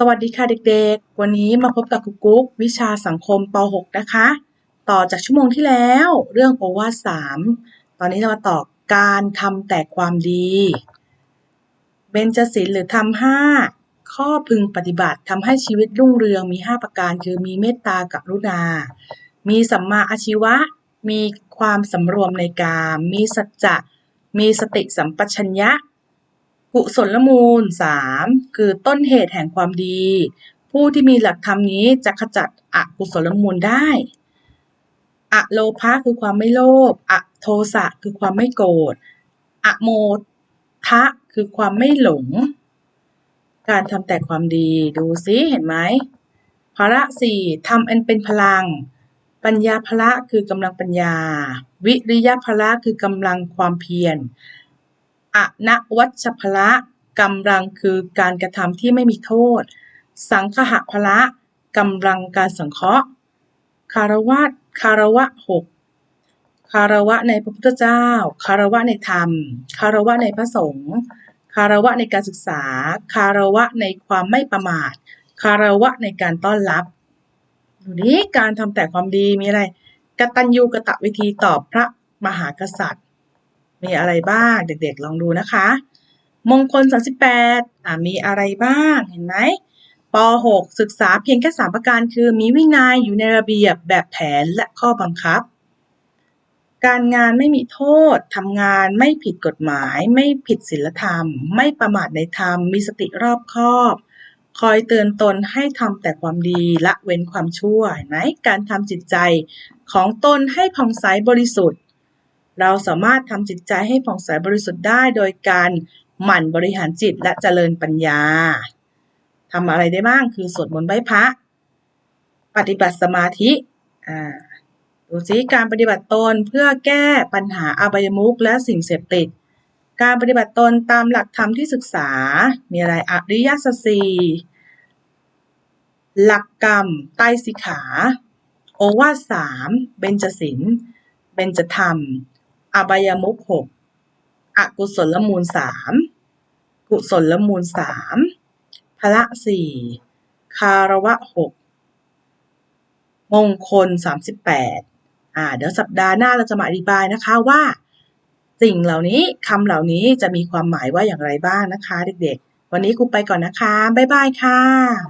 สวัสดีค่ะเด็กๆ วันนี้มาพบกับครูกุ๊กวิชาสังคมป .6 นะคะ ต่อจากชั่วโมงที่แล้ว เรื่องโอวาทสามตอนนี้เรามาต่อการทำแต่ความดี เบญจศีลหรือทำห้าข้อพึงปฏิบัติทำให้ชีวิตรุ่งเรืองมี 5 ประการ คือมีเมตตากรุณา มีสัมมาอาชีวะ มีความสำรวมในกาม มีสัจจะ มีสติสัมปชัญญะ กุศลมูล 3. คือต้นเหตุแห่งความดี ผู้ที่มีหลักธรรมนี้จะขจัดอกุศลมูลได้อะโลภะคือความไม่โลภอะโทสะคือความไม่โกรธอะโมทะคือความไม่หลง การทำแต่ความดีดูซิเห็นไหมพละสี่ทำอันเป็นพลัง ปัญญาพละคือกำลังปัญญา วิริยะพละคือกำลังความเพียร อนวัชพละกำลังคือการกระทำที่ไม่มีโทษ สังคหพละกำลังการสังเคราะห์ คารวะคารวะหกคารวะในพระพุทธเจ้า คารวะในธรรม คารวะในพระสงฆ์คารวะในการศึกษา คารวะในความไม่ประมาท คารวะในการต้อนรับดูนี้การทำแต่ความดีมีอะไรกตัญญูกะตะวิธีต่อพระมหากษัตริย์ มีอะไรบ้าง เด็กๆลองดูนะคะ มงคล 38อ่ามีอะไรบ้างเห็นไหมป .6 ศึกษาเพียงแค่3ประการคือมีวินัยอยู่ในระเบียบแบบแผนและข้อบังคับ การงานไม่มีโทษทำงานไม่ผิดกฎหมาย ไม่ผิดศีลธรรม ไม่ประมาทในธรรม มีสติรอบคอบ คอยเตือนตนให้ทำแต่ความดีละเว้นความชั่วเห็นไหมการทำจิตใจของตนให้ผ่องใสบริสุทธิ์ เราสามารถทำจิตใจให้ผ่องใสบริสุทธิ์ได้โดยการหมั่นบริหารจิตและเจริญปัญญาทำอะไรได้บ้างคือสวดมนต์ไหว้พระ ปฏิบัติสมาธิอ่าดูซิการปฏิบัติตนเพื่อแก้ปัญหาอบายมุขและสิ่งเสพติด การปฏิบัติตนตามหลักธรรมที่ศึกษา มีอะไรอริยสัจสี่หลักกรรม ไตสิกขา โอวาสาม เบญจศีล เบญจธรรม อบายมุขหกอกุศลมูลสามกุศลมูลสามพละสี่คารวะหกมงคลสามสิบแปดอ่า เดี๋ยวสัปดาห์หน้าเราจะมาอธิบายนะคะว่า สิ่งเหล่านี้คำเหล่านี้จะมีความหมายว่าอย่างไรบ้างนะคะ เด็กๆ วันนี้ครูไปก่อนนะคะ บ๊ายบายค่ะ